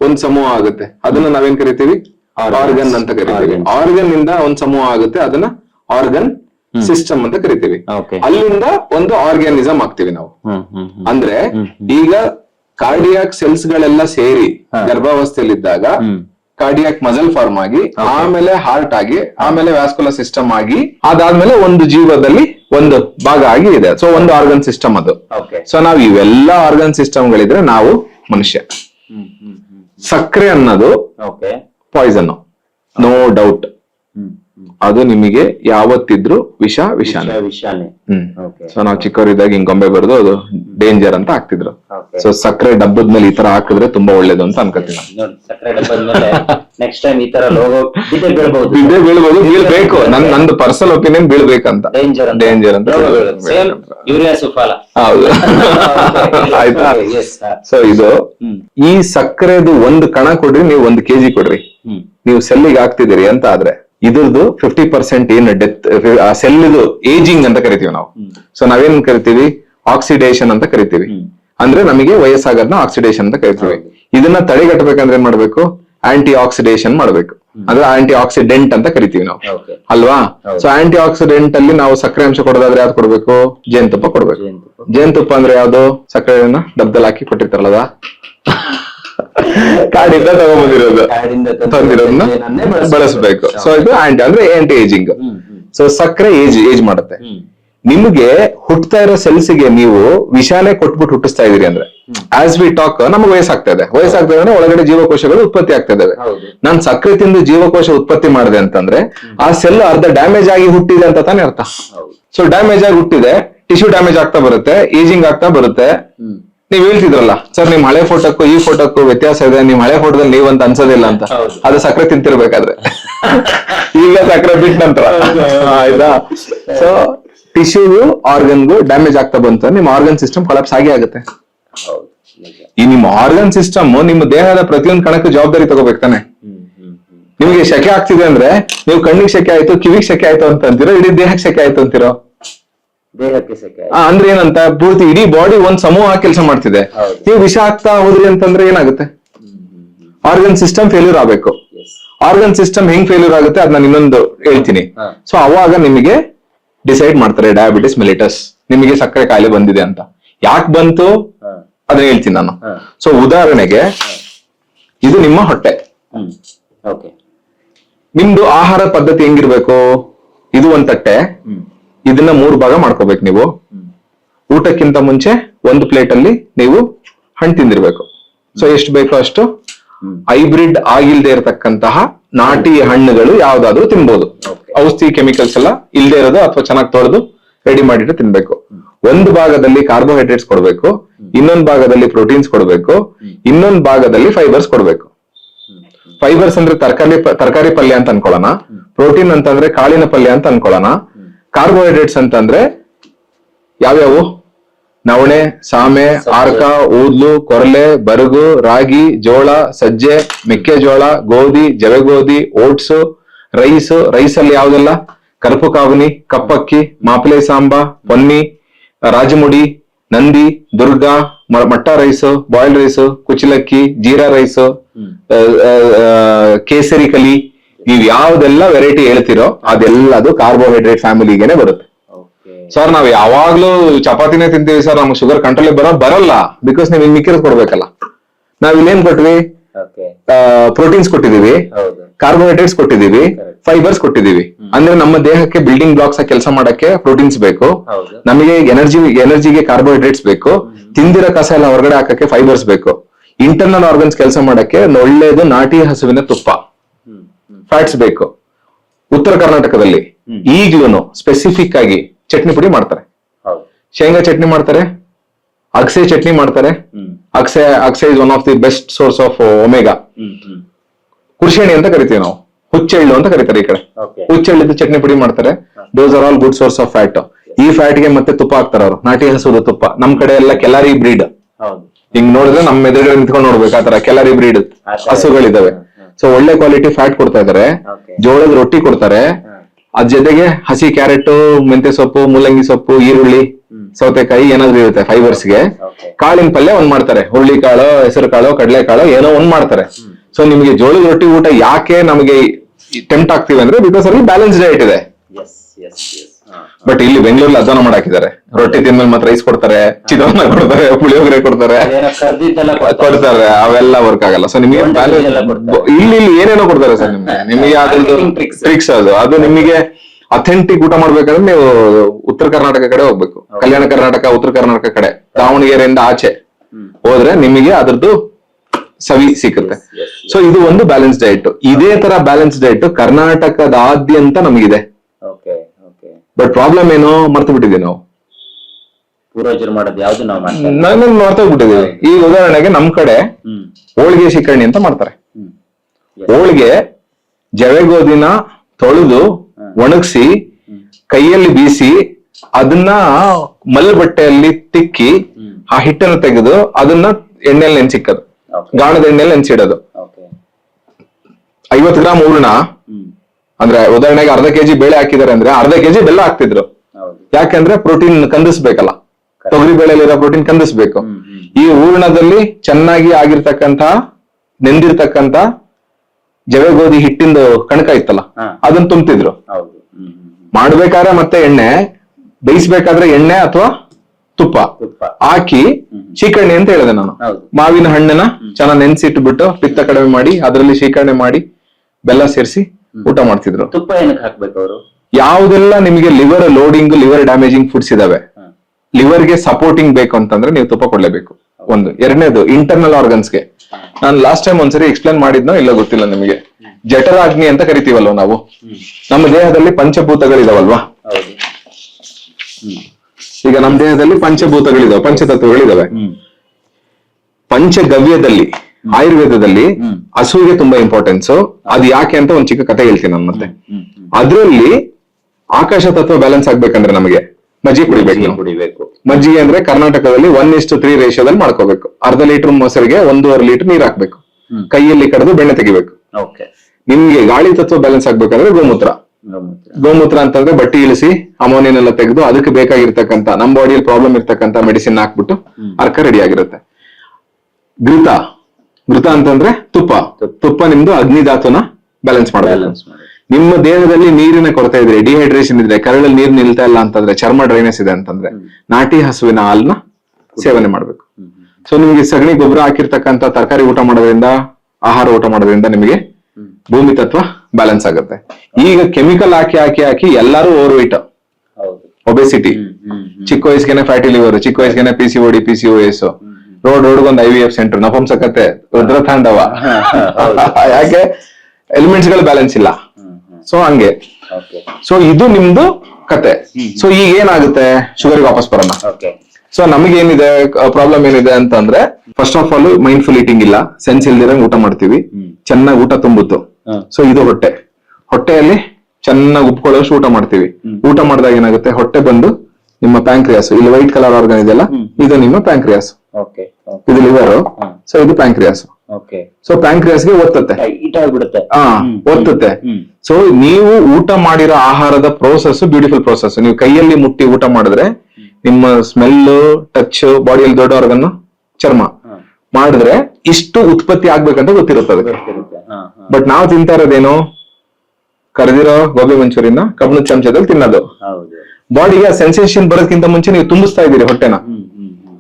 ಒಂದ್ ಸಮೂಹ ಆಗುತ್ತೆ. ಅದನ್ನ ನಾವೇನ್ ಕರಿತೀವಿ. ಆರ್ಗನ್ ಅಂತ ಕರಿತೀವಿ. ಆರ್ಗನ್ ಇಂದ ಒಂದ್ ಸಮೂಹ ಆಗುತ್ತೆ ಅದನ್ನ ಆರ್ಗನ್ ಸಿಸ್ಟಮ್ ಅಂತ ಕರಿತೀವಿ. ಅಲ್ಲಿಂದ ಒಂದು ಆರ್ಗ್ಯಾನಿಸಮ್ ಆಗ್ತೀವಿ ನಾವು. ಅಂದ್ರೆ ಈಗ ಕಾರ್ಡಿಯಾಕ್ ಸೆಲ್ಸ್ ಗಳೆಲ್ಲ ಸೇರಿ ಗರ್ಭಾವಸ್ಥೆಯಲ್ಲಿ ಇದ್ದಾಗ ಕಾರ್ಡಿಯಾಕ್ ಮಸಲ್ ಫಾರ್ಮ್ ಆಗಿ ಆಮೇಲೆ ಹಾರ್ಟ್ ಆಗಿ ಆಮೇಲೆ ವ್ಯಾಸ್ಕುಲರ್ ಸಿಸ್ಟಮ್ ಆಗಿ ಅದಾದ್ಮೇಲೆ ಒಂದು ಜೀವದಲ್ಲಿ ಒಂದು ಭಾಗ ಆಗಿ ಇದೆ. ಸೊ ಒಂದು ಆರ್ಗನ್ ಸಿಸ್ಟಮ್ ಅದು. ಸೊ ನಾವು ಇವೆಲ್ಲ ಆರ್ಗನ್ ಸಿಸ್ಟಮ್ ಗಳಿದ್ರೆ ನಾವು ಮನುಷ್ಯ. ಸಕ್ಕರೆ ಅನ್ನೋದು okay poison no doubt hmm ಅದು ನಿಮಗೆ ಯಾವತ್ತಿದ್ರು ವಿಷ ವಿಷಾನೆ. ವಿಷಾನೆ. ಹ್ಮ್. ಸೊ ನಾವು ಚಿಕ್ಕವರಿದ್ದಾಗ ಹಿಂಗ್ ಗೊಂಬೆ ಬರೆದು ಅದು ಡೇಂಜರ್ ಅಂತ ಹಾಕ್ತಿದ್ರು. ಸೊ ಸಕ್ಕರೆ ಡಬ್ಬದ ಮೇಲೆ ಈ ತರ ಹಾಕಿದ್ರೆ ತುಂಬಾ ಒಳ್ಳೇದು ಅಂತ ಅನ್ಕೋತೀನಿ. ನೋಡಿ ಸಕ್ಕರೆ ಡಬ್ಬದ ಮೇಲೆ ನೆಕ್ಸ್ಟ್ ಟೈಮ್ ಈ ತರ ಲೋಗೋ ಬಿದ್ದೆ ಬೀಳ್ಬಹುದು. ಬಿದ್ದೆ ಬೀಳ್ಬೋದು ಬೀಳ್ಬೇಕು. ನನ್ ನಂದು ಪರ್ಸನಲ್ ಒಪಿನಿಯನ್ ಬೀಳ್ಬೇಕಂತ. ಡೇಂಜರ್ ಅಂತ. ಡೇಂಜರ್ ಅಂತ ಯೂರಿಯಾ ಸುಫಾಲ ಹೌದು. ಆಯ್ತಾ? ಸೊ ಇದು ಈ ಸಕ್ಕರೆದು ಒಂದು ಕಣ ಕೊಡ್ರಿ ನೀವು ಒಂದು ಕೆಜಿ ಕೊಡ್ರಿ. ನೀವು ಸೆಲ್ಲಿಗೆ ಹಾಕ್ತಿದ್ದೀರಿ ಅಂತ ಆದ್ರೆ ಇದ್ರದ್ದು ಫಿಫ್ಟಿ ಪರ್ಸೆಂಟ್ ಏನು ಡೆತ್ ಆ ಸೆಲ್ದು ಏಜಿಂಗ್ ಅಂತ ಕರಿತೀವಿ ನಾವು. ಸೊ ನಾವೇನ್ ಕರಿತೀವಿ? ಆಕ್ಸಿಡೇಷನ್ ಅಂತ ಕರಿತೀವಿ. ಅಂದ್ರೆ ನಮಗೆ ವಯಸ್ಸಾಗದ್ನ ಆಕ್ಸಿಡೇಷನ್ ಅಂತ ಕರಿತೀವಿ. ಇದನ್ನ ತಡೆಗಟ್ಟಬೇಕಂದ್ರೆ ಏನ್ ಮಾಡ್ಬೇಕು? ಆಂಟಿ ಆಕ್ಸಿಡೇಷನ್ ಮಾಡ್ಬೇಕು ಅಂದ್ರೆ ಆಂಟಿ ಆಕ್ಸಿಡೆಂಟ್ ಅಂತ ಕರಿತೀವಿ ನಾವು. ಅಲ್ವಾ? ಸೊ ಆಂಟಿ ಆಕ್ಸಿಡೆಂಟ್ ಅಲ್ಲಿ ನಾವು ಸಕ್ಕರೆ ಅಂಶ ಕೊಡೋದಾದ್ರೆ ಯಾವ್ದು ಕೊಡ್ಬೇಕು? ಜೇನುತುಪ್ಪ ಕೊಡ್ಬೇಕು. ಜೇನುತುಪ್ಪ. ಅಂದ್ರೆ ಯಾವ್ದು? ಸಕ್ಕರೆಯನ್ನ ಡಬ್ಬದಲ್ಲಿ ಹಾಕಿ ಕೊಟ್ಟಿರ್ತಾರಲ್ಲ ಕಾಡಿಂದ ತಗೊಂಡ್ಬಂದಿರೋದು ತಂದಿರೋದನ್ನ ಬಳಸಬೇಕು. ಸೊ ಇದು ಆಂಟಿ ಅಂದ್ರೆ ಆಂಟಿ ಏಜಿಂಗ್ ಸೊ ಸಕ್ಕರೆ ಏಜ್ ಏಜ್ ಮಾಡುತ್ತೆ. ನಿಮ್ಗೆ ಹುಟ್ಟತಾ ಇರೋ ಸೆಲ್ಸ್ಗೆ ನೀವು ವಿಷಾನೇ ಕೊಟ್ಬಿಟ್ಟು ಹುಟ್ಟಿಸ್ತಾ ಇದೀರಿ ಅಂದ್ರೆ ಆಸ್ ವಿ ಟಾಕ್ ನಮಗೆ ವಯಸ್ಸಾಗ್ತಾ ಇದೆ. ವಯಸ್ಸಾಗ್ತಾ ಇದೆ ಅಂದ್ರೆ ಒಳಗಡೆ ಜೀವಕೋಶಗಳು ಉತ್ಪತ್ತಿ ಆಗ್ತಾ ಇದಾವೆ. ನಾನ್ ಸಕ್ಕರೆ ತಿಂದು ಜೀವಕೋಶ ಉತ್ಪತ್ತಿ ಮಾಡಿದೆ ಅಂತಂದ್ರೆ ಆ ಸೆಲ್ ಅರ್ಧ ಡ್ಯಾಮೇಜ್ ಆಗಿ ಹುಟ್ಟಿದೆ ಅಂತ ತಾನೇ ಅರ್ಥ. ಸೊ ಡ್ಯಾಮೇಜ್ ಆಗಿ ಹುಟ್ಟಿದೆ ಟಿಶ್ಯೂ ಡ್ಯಾಮೇಜ್ ಆಗ್ತಾ ಬರುತ್ತೆ ಏಜಿಂಗ್ ಆಗ್ತಾ ಬರುತ್ತೆ. ನೀವ್ ಹೇಳ್ತಿದ್ರಲ್ಲ ಸರ್ ನಿಮ್ ಹಳೆ ಫೋಟೋಕ್ಕೂ ಈ ಫೋಟೋಕ್ಕೂ ವ್ಯತ್ಯಾಸ ಇದೆ ನಿಮ್ ಹಳೆ ಫೋಟೋದಲ್ಲಿ ನೀವ್ ಅಂತ ಅನ್ಸೋದಿಲ್ಲ ಅಂತ. ಅದು ಸಕ್ಕರೆ ತಿಂತಿರ್ಬೇಕಾದ್ರೆ. ಈಗ ಸಕ್ಕರೆ ಬಿಟ್ಟ ನಂತರ. ಆಯ್ತಾ? ಸೊ ಟಿಶ್ಯೂ ಆರ್ಗನ್ಗೂ ಡ್ಯಾಮೇಜ್ ಆಗ್ತಾ ಬಂತು. ನಿಮ್ ಆರ್ಗನ್ ಸಿಸ್ಟಮ್ ಕೊಲಾಪ್ಸ್ ಆಗಿ ಆಗುತ್ತೆ. ಈ ನಿಮ್ಮ ಆರ್ಗನ್ ಸಿಸ್ಟಮ್ ನಿಮ್ಮ ದೇಹದ ಪ್ರತಿಯೊಂದು ಕಣಕ್ಕೂ ಜವಾಬ್ದಾರಿ ತಗೋಬೇಕು ತಾನೆ. ನಿಮಗೆ ಶೆಕೆ ಆಗ್ತಿದೆ ಅಂದ್ರೆ ನೀವು ಕಣ್ಣಿಗೆ ಶೆಕೆ ಆಯ್ತು ಕಿವಿಗೆ ಶೆಕೆ ಆಯ್ತು ಅಂತ ಅಂತೀರೋ ಇಡೀ ದೇಹಕ್ಕೆ ಶೆಕೆ ಆಯ್ತು ಅಂತೀರೋ? ದೇಹಕ್ಕೆ ಸೆಕೆ ಅಂದ್ರೆ ಏನಂತ ಪೂರ್ತಿ ಇಡೀ ಬಾಡಿ ಒಂದ್ ಸಮೂಹ ಕೆಲಸ ಮಾಡ್ತಿದೆ. ನೀವು ವಿಷ ಆಗ್ತಾ ಹೋದ್ರಿ ಅಂತಂದ್ರೆ ಏನಾಗುತ್ತೆ? ಆರ್ಗನ್ ಸಿಸ್ಟಮ್ ಫೇಲ್ಯೂರ್ ಆಗ್ಬೇಕು. ಆರ್ಗನ್ ಸಿಸ್ಟಮ್ ಹೆಂಗ್ ಫೇಲ್ಯೂರ್ ಆಗುತ್ತೆ ಅದ್ ನಾನು ಇನ್ನೊಂದು ಹೇಳ್ತೀನಿ. ಸೊ ಅವಾಗ ನಿಮಗೆ ಡಿಸೈಡ್ ಮಾಡ್ತಾರೆ ಡಯಾಬಿಟಿಸ್ ಮಿಲಿಟಸ್ ನಿಮಗೆ ಸಕ್ಕರೆ ಕಾಯಿಲೆ ಬಂದಿದೆ ಅಂತ. ಯಾಕೆ ಬಂತು? ಅದನ್ನ ಹೇಳ್ತೀನಿ ನಾನು. ಸೊ ಉದಾಹರಣೆಗೆ ಇದು ನಿಮ್ಮ ಹೊಟ್ಟೆ. ನಿಮ್ದು ಆಹಾರ ಪದ್ಧತಿ ಹೆಂಗಿರ್ಬೇಕು? ಇದು ಒಂದ್ ತಟ್ಟೆ. ಇದನ್ನ ಮೂರು ಭಾಗ ಮಾಡ್ಕೋಬೇಕು ನೀವು. ಊಟಕ್ಕಿಂತ ಮುಂಚೆ ಒಂದು ಪ್ಲೇಟ್ ಅಲ್ಲಿ ನೀವು ಹಣ್ಣು ತಿಂದಿರ್ಬೇಕು. ಸೊ ಎಷ್ಟು ಬೇಕೋ ಅಷ್ಟು ಹೈಬ್ರಿಡ್ ಆಗಿಲ್ದೇ ಇರತಕ್ಕಂತಹ ನಾಟಿ ಹಣ್ಣುಗಳು ಯಾವ್ದಾದ್ರು ತಿನ್ಬಹುದು. ಔಷಧಿ ಕೆಮಿಕಲ್ಸ್ ಎಲ್ಲ ಇಲ್ದೇ ಇರೋದು ಅಥವಾ ಚೆನ್ನಾಗಿ ತೊಳೆದು ರೆಡಿ ಮಾಡಿಟ್ಟು ತಿನ್ಬೇಕು. ಒಂದು ಭಾಗದಲ್ಲಿ ಕಾರ್ಬೋಹೈಡ್ರೇಟ್ಸ್ ಕೊಡ್ಬೇಕು ಇನ್ನೊಂದು ಭಾಗದಲ್ಲಿ ಪ್ರೋಟೀನ್ಸ್ ಕೊಡ್ಬೇಕು ಇನ್ನೊಂದು ಭಾಗದಲ್ಲಿ ಫೈಬರ್ಸ್ ಕೊಡ್ಬೇಕು. ಫೈಬರ್ಸ್ ಅಂದ್ರೆ ತರಕಾರಿ ತರಕಾರಿ ಪಲ್ಯ ಅಂತ ಅನ್ಕೊಳ್ಳೋಣ. ಪ್ರೋಟೀನ್ ಅಂತಂದ್ರೆ ಕಾಳಿನ ಪಲ್ಯ ಅಂತ ಅನ್ಕೊಳ್ಳೋಣ. ಕಾರ್ಬೋಹೈಡ್ರೇಟ್ಸ್ ಅಂತಂದ್ರೆ ಯಾವ್ಯಾವು? ನವಣೆ ಸಾಮೆ ಆರ್ಕ ಊದ್ಲು ಕೊರಲೆ ಬರಗು ರಾಗಿ ಜೋಳ ಸಜ್ಜೆ ಮೆಕ್ಕೆಜೋಳ ಗೋಧಿ ಜವೆಗೋಧಿ ಓಟ್ಸ್ ರೈಸ್. ರೈಸ್ ಅಲ್ಲಿ ಯಾವ್ದೆಲ್ಲ? ಕರ್ಪು ಕಾವನಿ ಕಪ್ಪಕ್ಕಿ ಮಾಪಲೆ Samba Ponni Rajamudi Nandi Durga Matta rice boiled rice ಕುಚಲಕ್ಕಿ jeera rice ಕೇಸರಿ ಕಲಿ ನೀವ್ ಯಾವ್ದೆಲ್ಲ ವೆರೈಟಿ ಹೇಳ್ತಿರೋ ಅದೆಲ್ಲದು ಕಾರ್ಬೋಹೈಡ್ರೇಟ್ ಫ್ಯಾಮಿಲಿಗೆನೆ ಬರುತ್ತೆ. ಸರ್ ನಾವ್ ಯಾವಾಗ್ಲೂ ಚಪಾತಿನೇ ತಿಂತೀವಿ ಸರ್ ನಮ್ಗೆ ಶುಗರ್ ಕಂಟ್ರೋಲ್ ಬರೋ ಬರಲ್ಲ ಬಿಕಾಸ್ ನೀವು ಮಿಕ್ಕಿರೋದು ಕೊಡ್ಬೇಕಲ್ಲ. ನಾವ್ ಇಲ್ಲೇನ್ ಕೊಟ್ವಿ? ಪ್ರೋಟೀನ್ಸ್ ಕೊಟ್ಟಿದೀವಿ ಕಾರ್ಬೋಹೈಡ್ರೇಟ್ಸ್ ಕೊಟ್ಟಿದೀವಿ ಫೈಬರ್ಸ್ ಕೊಟ್ಟಿದೀವಿ ಅಂದ್ರೆ ನಮ್ಮ ದೇಹಕ್ಕೆ ಬಿಲ್ಡಿಂಗ್ ಬ್ಲಾಕ್ಸ್ ಕೆಲಸ ಮಾಡಕ್ಕೆ ಪ್ರೋಟೀನ್ಸ್ ಬೇಕು. ನಮಗೆ ಎನರ್ಜಿ ಎನರ್ಜಿಗೆ ಕಾರ್ಬೋಹೈಡ್ರೇಟ್ಸ್ ಬೇಕು. ತಿಂದಿರೋ ಕಸ ಎಲ್ಲ ಹೊರಗಡೆ ಹಾಕಕ್ಕೆ ಫೈಬರ್ಸ್ ಬೇಕು. ಇಂಟರ್ನಲ್ ಆರ್ಗನ್ಸ್ ಕೆಲಸ ಮಾಡಕ್ಕೆ ಒಳ್ಳೇದು ನಾಟಿ ಹಸುವಿನ ತುಪ್ಪ. ಫ್ಯಾಟ್ಸ್ ಬೇಕು. ಉತ್ತರ ಕರ್ನಾಟಕದಲ್ಲಿ ಈಗಲೂ ಸ್ಪೆಸಿಫಿಕ್ ಆಗಿ ಚಟ್ನಿ ಪುಡಿ ಮಾಡ್ತಾರೆ. ಶೇಂಗಾ ಚಟ್ನಿ ಮಾಡ್ತಾರೆ ಅಕ್ಸೆ ಚಟ್ನಿ ಮಾಡ್ತಾರೆ. ಅಕ್ಸೆ ಅಕ್ಸೆ is one of the best source of omega ಕುರ್ಷೇಣಿ ಅಂತ ಕರಿತೀವಿ ನಾವು. ಹುಚ್ಚೆಳ್ಳು ಅಂತ ಕರೀತಾರೆ ಈ ಕಡೆ. ಹುಚ್ಚೆಳ್ಳಿದ್ದು ಚಟ್ನಿ ಪುಡಿ ಮಾಡ್ತಾರೆ. Those are all good source of fat ಈ ಫ್ಯಾಟ್ಗೆ ಮತ್ತೆ ತುಪ್ಪ ಹಾಕ್ತಾರೆ ಅವರು. ನಾಟಿ ಹಸುದು ತುಪ್ಪ. ನಮ್ ಕಡೆ ಎಲ್ಲ ಕೆಲಾರಿ ಬ್ರೀಡ್ ಹಿಂಗ್ ನೋಡಿದ್ರೆ ನಮ್ಮ ಎದುರುಗಡೆ ನಿಂತ್ಕೊಂಡು ನೋಡ್ಬೇಕು ಆತರ ಕೆಲಾರಿ ಬ್ರೀಡ್. ಹಸುಗಳಿದಾವೆ. ಸೊ ಒಳ್ಳೆ ಕ್ವಾಲಿಟಿ ಫ್ಯಾಟ್ ಕೊಡ್ತಾ ಇದಾರೆ. ಜೋಳದ ರೊಟ್ಟಿ ಕೊಡ್ತಾರೆ. ಅದ್ ಜೊತೆಗೆ ಹಸಿ ಕ್ಯಾರೆಟ್ ಮೆಂತೆ ಸೊಪ್ಪು ಮೂಲಂಗಿ ಸೊಪ್ಪು ಈರುಳ್ಳಿ ಸೌತೆಕಾಯಿ ಏನಾದ್ರು ಇರುತ್ತೆ ಫೈಬರ್ಸ್ಗೆ. ಕಾಳಿನ ಪಲ್ಯ ಒಂದ್ ಮಾಡ್ತಾರೆ. ಹುರುಳಿ ಕಾಳು ಹೆಸರು ಕಾಳು ಕಡಲೆ ಕಾಳು ಏನೋ ಒಂದ್ ಮಾಡ್ತಾರೆ. ಸೊ ನಿಮಗೆ ಜೋಳದ ರೊಟ್ಟಿ ಊಟ ಯಾಕೆ ನಮಗೆ ಟೆಂಪ್ಟ್ ಆಗ್ತೀವಿ ಅಂದ್ರೆ ಬಿಕಾಸ್ ಅಲ್ಲಿ ಬ್ಯಾಲೆನ್ಸ್ ಡಯಟ್ ಇದೆ. ಬಟ್ ಇಲ್ಲಿ ಬೆಂಗಳೂರಲ್ಲಿ ಅದನ್ನ ಮಾಡಾಕಿದ್ದಾರೆ ರೊಟ್ಟಿ ತಿಂದ್ಮೇಲೆ ಮತ್ತೆ ರೈಸ್ ಕೊಡ್ತಾರೆ ಚಿತ್ರಾನ್ನ ಕೊಡ್ತಾರೆ ಪುಳಿಯೋಗರೆ ಕೊಡ್ತಾರೆ. ಕೊಡ್ತಾರೆ. ಅವೆಲ್ಲ ವರ್ಕ್ ಆಗಲ್ಲ. ಸೊ ನಿಮಗೆ ಇಲ್ಲಿ ಇಲ್ಲಿ ಏನೇನೋ ಕೊಡ್ತಾರೆ ಸರ್ ನಿಮ್ಗೆ. ನಿಮಗೆ ಅದ್ರದ್ದು ಟ್ರಿಕ್ಸ್ ಅದು. ಅದು ನಿಮಗೆ ಅಥೆಂಟಿಕ್ ಊಟ ಮಾಡ್ಬೇಕಂದ್ರೆ ನೀವು ಉತ್ತರ ಕರ್ನಾಟಕ ಕಡೆ ಹೋಗ್ಬೇಕು. ಕಲ್ಯಾಣ ಕರ್ನಾಟಕ ಉತ್ತರ ಕರ್ನಾಟಕ ಕಡೆ. ದಾವಣಗೆರೆಯಿಂದ ಆಚೆ. ಹೋದ್ರೆ ನಿಮಗೆ ಅದ್ರದ್ದು ಸವಿ ಸಿಕ್ಕುತ್ತೆ ಸೊ ಇದು ಒಂದು ಬ್ಯಾಲೆನ್ಸ್ ಡಯಟ್ ಇದೇ ತರ ಬ್ಯಾಲೆನ್ಸ್ ಡಯಟ್ ಕರ್ನಾಟಕದಾದ್ಯಂತ ನಮಗಿದೆ. ಬಟ್ ಪ್ರಾಬ್ಲಮ್ ಏನೋ? ಮರ್ತು ಬಿಟ್ಟಿದ್ದೀವಿ ನಾವು. ಪೂರ್ವಜರು ಮಾಡೋದು ಯಾವ್ದು ನಾವು ಮಾಡ್ತಾ ಇಲ್ಲ. ನಾನು ಮರ್ತೋಗ್ಬಿಟ್ಟಿದೀವಿ ಉದಾಹರಣೆಗೆ ನಮ್ ಕಡೆ ಹ್ಮ್. ಹೋಳಿಗೆ ಶಿಕರಣಿ ಅಂತ ಮಾಡ್ತಾರೆ. ಹ್ಮ್. ಹೋಳಿಗೆ ಜವೆಗೋದಿನ ತೊಳೆದು ಒಣಗಿಸಿ ಕೈಯಲ್ಲಿ ಬೀಸಿ ಅದನ್ನ ಮಲ್ ಬಟ್ಟೆಯಲ್ಲಿ ತಿಕ್ಕಿ ಆ ಹಿಟ್ಟನ್ನು ತೆಗೆದು ಅದನ್ನ ಎಣ್ಣೆಯಲ್ಲಿ ನೆನ್ಸಿಕ್ಕದು. ಗಾಣದ ಎಣ್ಣೆಯಲ್ಲಿ ನೆನ್ಸಿಡೋದು. ಓಕೆ ಐವತ್ತು ಗ್ರಾಮ್ ಹೂರ್ಣ ಹ್ಮ್. ಅಂದ್ರೆ ಉದಾಹರಣೆಗೆ ಅರ್ಧ ಕೆಜಿ ಬೇಳೆ ಹಾಕಿದಾರೆ ಅಂದ್ರೆ ಅರ್ಧ ಕೆಜಿ ಬೆಲ್ಲ ಹಾಕ್ತಿದ್ರು. ಯಾಕಂದ್ರೆ ಪ್ರೋಟೀನ್ ಕಂದಿಸ್ಬೇಕಲ್ಲ. ತೊಗರಿ ಬೇಳೆಲಿರೋ ಪ್ರೋಟೀನ್ ಕಂದಿಸ್ಬೇಕು. ಈ ಹೂರ್ಣದಲ್ಲಿ ಚೆನ್ನಾಗಿ ಆಗಿರ್ತಕ್ಕಂತ ನೆಂದಿರ್ತಕ್ಕಂತ ಜವೆ ಗೋಧಿ ಹಿಟ್ಟಿಂದು ಕಣಕ ಇತ್ತಲ್ಲ ಅದನ್ನ ತುಂಬ್ತಿದ್ರು. ಮಾಡ್ಬೇಕಾದ್ರೆ ಮತ್ತೆ ಎಣ್ಣೆ ಬೇಯಿಸ್ಬೇಕಾದ್ರೆ ಎಣ್ಣೆ ಅಥವಾ ತುಪ್ಪ. ಹಾಕಿ ಶೀಕರ್ಣಿ ಅಂತ ಹೇಳಿದೆ ನಾನು. ಮಾವಿನ ಹಣ್ಣನ್ನ ಚೆನ್ನಾಗಿ ನೆನ್ಸಿಟ್ಬಿಟ್ಟು ಪಿತ್ತ ಕಡಿಮೆ ಮಾಡಿ ಅದರಲ್ಲಿ ಶೀಕರಣೆ ಮಾಡಿ ಬೆಲ್ಲ ಸೇರಿಸಿ ಊಟ ಮಾಡ್ತಿದ್ರು. ತುಪ್ಪ ಏನಕ್ಕೆ ಹಾಕ್ಬೇಕು ಅವರು? ಯಾವ್ದೆಲ್ಲ ನಿಮಗೆ liver loading liver damaging foods ಇದಾವೆ. ಲಿವರ್ಗೆ ಸಪೋರ್ಟಿಂಗ್ ಬೇಕು ಅಂತಂದ್ರೆ ನೀವು ತುಪ್ಪ ಕೊಡ್ಲೇಬೇಕು. ಒಂದು. ಎರಡನೇದು ಇಂಟರ್ನಲ್ ಆರ್ಗನ್ಸ್ಗೆ ನಾನು ಲಾಸ್ಟ್ ಟೈಮ್ ಒಂದ್ಸರಿ ಎಕ್ಸ್ಪ್ಲೇನ್ ಮಾಡಿದ್ನೋ ಇಲ್ಲ ಗೊತ್ತಿಲ್ಲ ನಿಮಗೆ. ಜಠರಾಗ್ನಿ ಅಂತ ಕರಿತೀವಲ್ವ ನಾವು? ನಮ್ಮ ದೇಹದಲ್ಲಿ ಪಂಚಭೂತಗಳಿದಾವಲ್ವಾ? ಈಗ ನಮ್ಮ ದೇಹದಲ್ಲಿ ಪಂಚಭೂತಗಳಿದಾವೆ ಪಂಚತತ್ವಗಳಿದಾವೆ. ಪಂಚಗವ್ಯದಲ್ಲಿ ಆಯುರ್ವೇದದಲ್ಲಿ. ಹಸುವಿಗೆ ತುಂಬಾ ಇಂಪಾರ್ಟೆನ್ಸ್ ಅದು ಯಾಕೆ ಅಂತ ಒಂದ್ ಚಿಕ್ಕ ಕತೆ ಹೇಳ್ತೀನಿ ನಾನು ಮತ್ತೆ. ಅದ್ರಲ್ಲಿ ಆಕಾಶ ತತ್ವ ಬ್ಯಾಲೆನ್ಸ್ ಆಗ್ಬೇಕಂದ್ರೆ ನಮಗೆ ಮಜ್ಜಿಗೆ ಕುಡಿಬೇಕು. ಕುಡಿಬೇಕು. ಮಜ್ಜಿಗೆ ಅಂದ್ರೆ ಕರ್ನಾಟಕದಲ್ಲಿ ಒನ್ ಇಷ್ಟು ತ್ರೀ ರೇಷಿಯೋದಲ್ಲಿ ಮಾಡ್ಕೋಬೇಕು. ಅರ್ಧ ಲೀಟರ್ ಮೊಸರಿಗೆ ಒಂದೂವರೆ ಲೀಟರ್ ನೀರ್ ಹಾಕ್ಬೇಕು. ಕೈಯಲ್ಲಿ ಕಡಿದು ಬೆಣ್ಣೆ ತೆಗಿಬೇಕು. ನಿಮ್ಗೆ ಗಾಳಿ ತತ್ವ ಬ್ಯಾಲೆನ್ಸ್ ಆಗ್ಬೇಕಂದ್ರೆ ಗೋಮೂತ್ರ. ಗೋಮೂತ್ರ. ಅಂತಂದ್ರೆ ಬಟ್ಟಿ ಇಳಿಸಿ ಅಮೋನಿಯನ್ನೆಲ್ಲ ತೆಗೆದು ಅದಕ್ಕೆ ಬೇಕಾಗಿರ್ತಕ್ಕಂತ ನಮ್ಮ ಬಾಡಿಯಲ್ಲಿ ಪ್ರಾಬ್ಲಮ್ ಇರ್ತಕ್ಕಂತ ಮೆಡಿಸಿನ್ ಹಾಕ್ಬಿಟ್ಟು ಅರ್ಕ ರೆಡಿ ಆಗಿರುತ್ತೆ. ಘೃತ ಘೃತ ಅಂತಂದ್ರೆ ತುಪ್ಪ. ತುಪ್ಪ. ನಿಮ್ದು ಬ್ಯಾಲೆನ್ಸ್ ಮಾಡಬೇಕು. ಬ್ಯಾಲೆನ್ಸ್ ಮಾಡಿ ನಿಮ್ಮ ದೇಹದಲ್ಲಿ ನೀರಿನ ಕೊರತೆ ಇದ್ರೆ ಡಿಹೈಡ್ರೇಷನ್ ಇದ್ರೆ ಕರಳಲ್ಲಿ ನೀರು ನಿಲ್ತಾ ಇಲ್ಲ ಅಂತಂದ್ರೆ ಚರ್ಮ ಡ್ರೈನೆಸ್ ಇದೆ ಅಂತಂದ್ರೆ ನಾಟಿ ಹಸುವಿನ ಹಾಲ್ನ ಸೇವನೆ ಮಾಡ್ಬೇಕು. ಸೊ ನಿಮ್ಗೆ ಸಗಣಿ ಗೊಬ್ಬರ ಹಾಕಿರ್ತಕ್ಕಂತ ತರಕಾರಿ ಊಟ ಮಾಡೋದ್ರಿಂದ ಆಹಾರ ಊಟ ಮಾಡೋದ್ರಿಂದ ನಿಮಗೆ ಭೂಮಿ ತತ್ವ ಬ್ಯಾಲೆನ್ಸ್ ಆಗುತ್ತೆ. ಈಗ ಕೆಮಿಕಲ್ ಹಾಕಿ ಹಾಕಿ ಹಾಕಿ ಎಲ್ಲರೂ ಓವರ್ ವೈಟ್ ಒಬೆಸಿಟಿ ಚಿಕ್ಕ ವಯಸ್ಸಿಗೆ ಫ್ಯಾಟಿ ಲಿವರ್ ಚಿಕ್ಕ ವಯಸ್ಸಿಗೆ P C O D P C O road road road I V F centre ನಪುಂಸಕತೆ ರುದ್ರ ತಾಂಡವ ಯಾಕೆ? ಎಲಿಮೆಂಟ್ಸ್ಗಳು ಬ್ಯಾಲೆನ್ಸ್ ಇಲ್ಲ. ಸೊ ಹಂಗೆ. ಸೊ ಇದು ನಿಮ್ದು ಕತೆ. ಸೊ ಈಗ ಏನಾಗುತ್ತೆ? ಶುಗರ್ ವಾಪಸ್ ಬರೋಣ. ಸೊ ನಮಗೇನಿದೆ ಪ್ರಾಬ್ಲಮ್ ಏನಿದೆ? ಅಂತಂದ್ರೆ first of all mindful eating ಇಲ್ಲ. ಸೆನ್ಸ್ ಇಲ್ದಿರಂಗ್ ಊಟ ಮಾಡ್ತೀವಿ. ಚೆನ್ನಾಗಿ ಊಟ ತುಂಬುತ್ತು. ಸೊ ಇದು ಹೊಟ್ಟೆ. ಹೊಟ್ಟೆಯಲ್ಲಿ ಚೆನ್ನಾಗಿ ಉಪ್ಕೊಳ್ಳೋಷ್ಟು ಊಟ ಮಾಡ್ತೀವಿ. ಊಟ ಮಾಡಿದಾಗ ಏನಾಗುತ್ತೆ? ಹೊಟ್ಟೆ ಬಂದು ನಿಮ್ಮ ಪ್ಯಾಂಕ್ರಿಯಾಸ್ ಇಲ್ಲಿ ವೈಟ್ ಕಲರ್ ಆರ್ಗನ್ ಇದೆಯಲ್ಲ ಇದು ನಿಮ್ಮ ಪ್ಯಾಂಕ್ರಿಯಾಸ್. ಇದು ಲಿವರ್ ಸೊ ಇದು ಪ್ಯಾಂಕ್ರಿಯಾಸ್ ಓಕೆ ಸೊ ಪ್ಯಾಂಕ್ರಿಯಾಸ್ಗೆ ಒತ್ತುತ್ತೆ. ಒತ್ತತ್ತೆ ಆಗ್ಬಿಡುತ್ತೆ. ಹಾ ಒತ್ತುತ್ತೆ. ಸೊ ನೀವು ಊಟ ಮಾಡಿರೋ ಆಹಾರದ ಪ್ರೋಸೆಸ್ ಬ್ಯೂಟಿಫುಲ್ ಪ್ರೋಸೆಸ್ ನೀವು ಕೈಯಲ್ಲಿ ಮುಟ್ಟಿ ಊಟ ಮಾಡಿದ್ರೆ ನಿಮ್ಮ ಸ್ಮೆಲ್ ಟಚ್ ಬಾಡಿಯಲ್ಲಿ ದೊಡ್ಡ ಆರ್ಗನ್ ಚರ್ಮ ಮಾಡಿದ್ರೆ ಇಷ್ಟು ಉತ್ಪತ್ತಿ ಆಗ್ಬೇಕಂತ ಗೊತ್ತಿರುತ್ತೆ ಅದಕ್ಕೆ. ಗೊತ್ತಿರುತ್ತೆ. ಹಾ ಹಾ. ಬಟ್ ನಾವು ತಿಂತಾ ಇರೋದೇನು ಕರೆದಿರೋ ಗೋಬಿ ಮಂಚೂರಿನ ಕಬ್ಬಿಣ ಚಮಚದಲ್ಲಿ ತಿನ್ನೋದು. ಬಾಡಿಗೆ ಸೆನ್ಸೇಷನ್ ಬರೋದಕ್ಕಿಂತ ಮುಂಚೆ ನೀವು ತುಂಬಿಸ್ತಾ ಇದ್ದೀರಿ ಹೊಟ್ಟೆನ.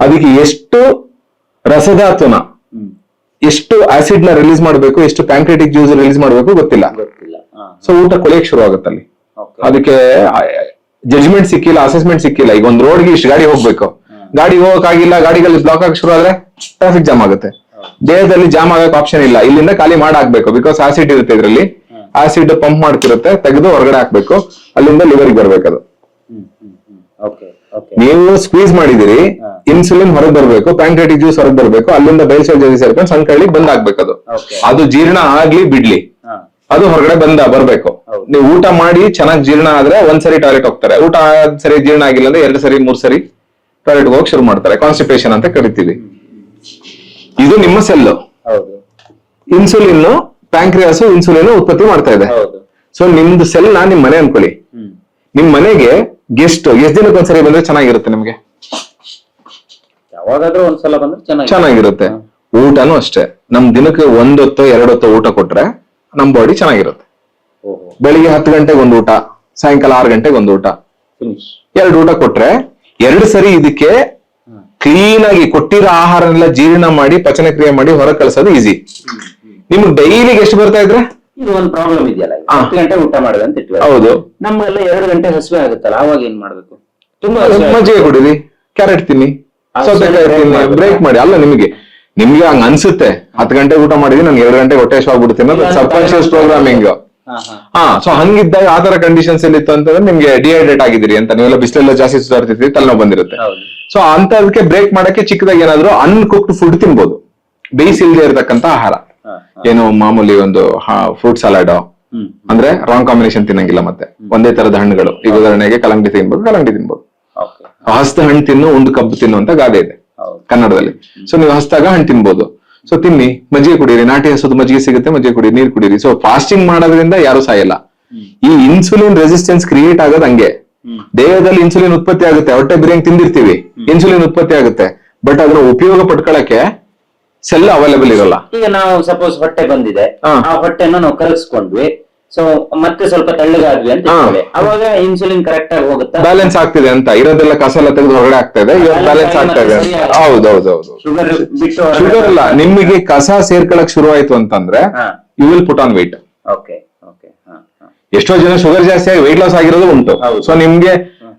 ಅದಕ್ಕೆ ಎಷ್ಟು ರಸಧಾತುನ ಎಷ್ಟು ಆಸಿಡ್ನ ರಿಲೀಸ್ ಮಾಡಬೇಕು ಎಷ್ಟು ಪ್ಯಾಂಕ್ರೆಟಿಕ್ ಜ್ಯೂಸ್ ರಿಲೀಸ್ ಮಾಡಬೇಕು ಗೊತ್ತಿಲ್ಲ. ಸೊ ಊಟ ಕೊಳೆಯಕ್ ಶುರು ಆಗುತ್ತೆ ಅಲ್ಲಿ. ಅದಕ್ಕೆ ಜಜ್ಮೆಂಟ್ ಸಿಕ್ಕಿಲ್ಲ ಅಸೆಸ್ಮೆಂಟ್ ಸಿಕ್ಕಿಲ್ಲ. ಈಗ ಒಂದ್ ರೋಡ್ಗೆ ಇಷ್ಟು ಗಾಡಿ ಹೋಗ್ಬೇಕು. ಗಾಡಿ ಹೋಗಕ್ಕಾಗಿಲ್ಲ ಗಾಡಿಗಳು ಬ್ಲಾಕ್ ಆಗಕ್ ಶುರು ಆದ್ರೆ ಟ್ರಾಫಿಕ್ ಜಾಮ್ ಆಗುತ್ತೆ. ದೇಹದಲ್ಲಿ ಜಾಮ್ ಆಗಕ್ ಆಪ್ಷನ್ ಇಲ್ಲ. ಇಲ್ಲಿಂದ ಖಾಲಿ ಮಾಡಾಕ್ಬೇಕು ಬಿಕಾಸ್ ಆಸಿಡ್ ಇರುತ್ತೆ ಇದ್ರಲ್ಲಿ. ಆಸಿಡ್ ಪಂಪ್ ಮಾಡ್ತಿರುತ್ತೆ ತೆಗೆದು ಹೊರಗಡೆ ಹಾಕ್ಬೇಕು. ಅಲ್ಲಿಂದ ಲಿವರ್ಗೆ ಬರ್ಬೇಕು ಓಕೆ ನೀವು ಸ್ಕ್ವೀಸ್ ಮಾಡಿದಿರಿ ಇನ್ಸುಲಿನ್ ಹೊರಗೆ ಬರ್ಬೇಕು ಪ್ಯಾಂಕ್ರೆಟಿಕ್ ಜ್ಯೂಸ್ ಹೊರಗೆ ಬರ್ಬೇಕು ಅಲ್ಲಿಂದ ಬೈಸಲ್ ಜೊತೆ ಸೇರ್ಕೊಂಡು ಸಣ್ಣ ಬಂದ್ ಆಗ್ಬೇಕು ಅದು ಅದು ಜೀರ್ಣ ಆಗ್ಲಿ ಬಿಡ್ಲಿ. ಅದು ಹೊರಗಡೆ ಬಂದ ಬರ್ಬೇಕು. ನೀವು ಊಟ ಮಾಡಿ ಚೆನ್ನಾಗಿ ಜೀರ್ಣ ಆದ್ರೆ ಒಂದ್ಸರಿ ಟಾಯ್ಲೆಟ್ ಹೋಗ್ತಾರೆ. ಊಟ ಆದ್ ಸರಿ ಜೀರ್ಣ ಆಗಿಲ್ಲ ಅಂದ್ರೆ ಎರಡು ಸರಿ ಮೂರ್ ಸರಿ ಟಾಯ್ಲೆಟ್ ಹೋಗಿ ಶುರು ಮಾಡ್ತಾರೆ. ಕಾನ್ಸ್ಟಿಪೇಷನ್ ಅಂತ ಕರಿತೀವಿ. ಇದು ನಿಮ್ಮ ಸೆಲ್ ಇನ್ಸುಲಿನ್ ಪ್ಯಾಂಕ್ರಿಯಾಸ್ ಇನ್ಸುಲಿನ್ ಉತ್ಪತ್ತಿ ಮಾಡ್ತಾ ಇದೆ. ಸೊ ನಿಮ್ದು ಸೆಲ್ ನಾ ನಿಮ್ ಮನೆ ಅನ್ಕೊಳ್ಳಿ. ನಿಮ್ ಮನೆಗೆ ಗೆಸ್ಟ್ ಎಷ್ಟ್ ದಿನಕ್ಕೆ ಒಂದ್ಸರಿ ಬಂದ್ರೆ ಚೆನ್ನಾಗಿರುತ್ತೆ ನಿಮ್ಗೆ. ಯಾವಾಗಾದ್ರೂ ಒಂದ್ಸಲ ಬಂದ್ರೆ ಚೆನ್ನಾಗಿ ಚೆನ್ನಾಗಿರುತ್ತೆ. ಊಟನೂ ಅಷ್ಟೇ. ನಮ್ ದಿನಕ್ಕೆ ಒಂದೊತ್ತೋ ಎರಡೊತ್ತೋ ಊಟ ಕೊಟ್ರೆ ನಮ್ ಬಾಡಿ ಚೆನ್ನಾಗಿರುತ್ತೆ. ಓಹೋ. ಬೆಳಿಗ್ಗೆ ಹತ್ತು ಗಂಟೆಗೆ ಒಂದು ಊಟ ಸಾಯಂಕಾಲ ಆರು ಗಂಟೆಗೆ ಒಂದು ಊಟ. ಫಿನಿಶ್ ಎರಡು ಊಟ ಕೊಟ್ರೆ ಎರಡು ಸರಿ ಇದಕ್ಕೆ ಕ್ಲೀನ್ ಆಗಿ ಕೊಟ್ಟಿರೋ ಆಹಾರನೆಲ್ಲ ಜೀರ್ಣ ಮಾಡಿ ಪಚನ ಕ್ರಿಯೆ ಮಾಡಿ ಹೊರ ಕಳ್ಸೋದು ಈಸಿ ನಿಮ್ಗೆ ಡೈಲಿ ಎಷ್ಟು ಬರ್ತಾ ಇದ್ರೆ? ಇದು ಒಂದು ಪ್ರಾಬ್ಲಮ್ ಇದೆಯಲ್ಲ. ಈಗ. ಹತ್ತು ಗಂಟೆ ಊಟ ಮಾಡಿದೆ ಅಂತ ಇಟ್ವಿ ಹೌದು. ನಮ್ಗೆಲ್ಲ ಎರಡು ಗಂಟೆ ಹಸುವೆ ಆಗುತ್ತಲ್ಲ ಅವಾಗ ಏನ್ ಮಾಡ್ಬೇಕು? ತುಂಬಾ ಹಸಿವೆ ಆಗುತ್ತೆ. ಮಜ್ಜಿಗೆ ಕುಡೀರಿ ಕ್ಯಾರೆಟ್ ತಿನ್ನಿ ಆ ಸೌತೆಕಾಯಿ break ತಿನ್ನಿ ಮಾಡ್ಬೇಕು. ಬ್ರೇಕ್ ಮಾಡಿ. ಅಲ್ಲ ನಿಮಗೆ ನಿಮ್ಗೆ ಹಂಗ ಅನ್ಸುತ್ತೆ. ಹತ್ತು ಗಂಟೆ ಊಟ ಮಾಡಿದೀನಿ ನಾನು ಎರಡು ಗಂಟೆ ಹೊಟ್ಟೆ ಆಗ್ಬಿಡ್ತೀನಿ ಇಲ್ಲ, ಸಬ್ ಕಾನ್ಶಿಯಸ್ ಪ್ರೋಗ್ರಾಮಿಂಗ್ ಹಾ ಹಾ. ಹಾ ಸೊ ಹಂಗಿದ್ದಾಗ ಆ ತರ ಕಂಡೀಷನ್ಸ್ ಅಲ್ಲಿ ಇತ್ತು ಅಂತಂದ್ರೆ ನಿಮ್ಗೆ ಡಿಹೈಡ್ರೇಟ್ ಆಗಿದ್ದೀರಿ ಅಂತ. ನೀವೆಲ್ಲ ಬಿಸಿಲೆಲ್ಲ ಜಾಸ್ತಿ ಸುಧಾರ್ತಿದ್ರಿ ತಲೆನೋವು ಬಂದಿರುತ್ತೆ. ಹೌದು. ಸೊ ಅಂತದಕ್ಕೆ ಬ್ರೇಕ್ ಮಾಡಕ್ಕೆ ಚಿಕ್ಕದಾಗಿ ಏನಾದ್ರು ಅನ್ಕುಕ್ಡ್ ಫುಡ್ ತಿನ್ಬೋದು. ಬೇಯಿಸಿಲ್ದೇ ಇರತಕ್ಕಂತ ಆಹಾರ. ಏನು ಮಾಮೂಲಿ ಒಂದು ಫ್ರೂಟ್ ಸಲಾಡ್ ಅಂದ್ರೆ ರಾಂಗ್ ಕಾಂಬಿನೇಷನ್ ತಿನ್ನಂಗಿಲ್ಲ ಮತ್ತೆ. ಒಂದೇ ತರದ ಹಣ್ಣುಗಳು. ಈಗ ಉದಾಹರಣೆಗೆ ಕಲಂಗಡಿ ತಿನ್ಬೋದು ಕಲಂಗಡಿ ತಿನ್ಬೋದು. ಹಸ್ತ ಹಣ್ಣು ತಿನ್ನು ಒಂದು ಕಬ್ಬು ತಿನ್ನು ಅಂತ ಗಾದೆ ಇದೆ. ಕನ್ನಡದಲ್ಲಿ. ಸೊ ನೀವು ಹಸ್ತಾಗ ಹಣ್ಣು ತಿನ್ಬೋದು. ಸೊ ತಿನ್ನಿ ಮಜ್ಜಿಗೆ ಕುಡೀರಿ. ನಾಟಿ ಹಸೋದು ಮಜ್ಜಿಗೆ ಸಿಗುತ್ತೆ ಮಜ್ಜಿಗೆ ಕುಡಿಯಿರಿ ನೀರು ಕುಡೀರಿ. ಸೊ ಫಾಸ್ಟಿಂಗ್ ಮಾಡೋದ್ರಿಂದ ಯಾರು ಸಾಯಲ್ಲ. ಈ ಇನ್ಸುಲಿನ್ ರೆಸಿಸ್ಟೆನ್ಸ್ ಕ್ರಿಯೇಟ್ ಆಗೋದ್ ಹಂಗೆ. ದೇಹದಲ್ಲಿ ಇನ್ಸುಲಿನ್ ಉತ್ಪತ್ತಿ ಆಗುತ್ತೆ ಹೊಟ್ಟೆ ಬಿರಿಯಂಗ್ ತಿಂದಿರ್ತೀವಿ. ಇನ್ಸುಲಿನ್ ಉತ್ಪತ್ತಿ ಆಗುತ್ತೆ. ಬಟ್ ಅದನ್ನ ಉಪಯೋಗ ಪಡ್ಕೊಳಕ್ಕೆ ಸೆಲ್ ಅವೈಲೇಬಲ್ ಇರಲ್ಲ. ಈಗ ನಾವು ಸಪೋಸ್ ಹೊಟ್ಟೆ ಬಂದಿದೆ. ಹಾ. ಆ ಹೊಟ್ಟೆನ ನಾವು ಕರಗಿಸ್ಕೊಂಡ್ವಿ. ಸೊ ಮತ್ತೆ ಸ್ವಲ್ಪ ತಳ್ಳಗಾದ್ವಿ ಅಂತ ಹಾ. ಇಟ್ಕೊಳ್ಳಿ. ಅವಾಗ ಇನ್ಸುಲಿನ್ ಕರೆಕ್ಟ್ ಆಗಿ ಹೋಗುತ್ತಾ? ಬ್ಯಾಲೆನ್ಸ್ ಆಗ್ತಿದೆ ಅಂತ. ಇರೋದೆಲ್ಲ ಕಸ ಎಲ್ಲ ತೆಗೆದು ಹೊರಗಡೆ ಆಗ್ತಾ ಇದೆ. ಇವಾಗ ಬ್ಯಾಲೆನ್ಸ್ ಆಗ್ತಾ ಇದೆ ಹೌದೌದೌದು ಶುಗರ್ ಬಿಟ್ಟು ಶುಗರ್ ಅಲ್ಲ. ನಿಮಗೆ ಕಸ ಸೇರ್ಕೊಳಕ್ ಶುರು ಆಯ್ತು ಅಂತಂದ್ರೆ ಹಾ. You will put on weight okay okay ಹಾ ಹಾ. ಎಷ್ಟೋ ಜನ ಶುಗರ್ ಜಾಸ್ತಿ ಆಗಿ ವೆಯ್ಟ್ ಲಾಸ್ ಆಗಿರೋದು ಉಂಟು. ಹೌದು. ಸೊ ನಿಮ್ಗೆ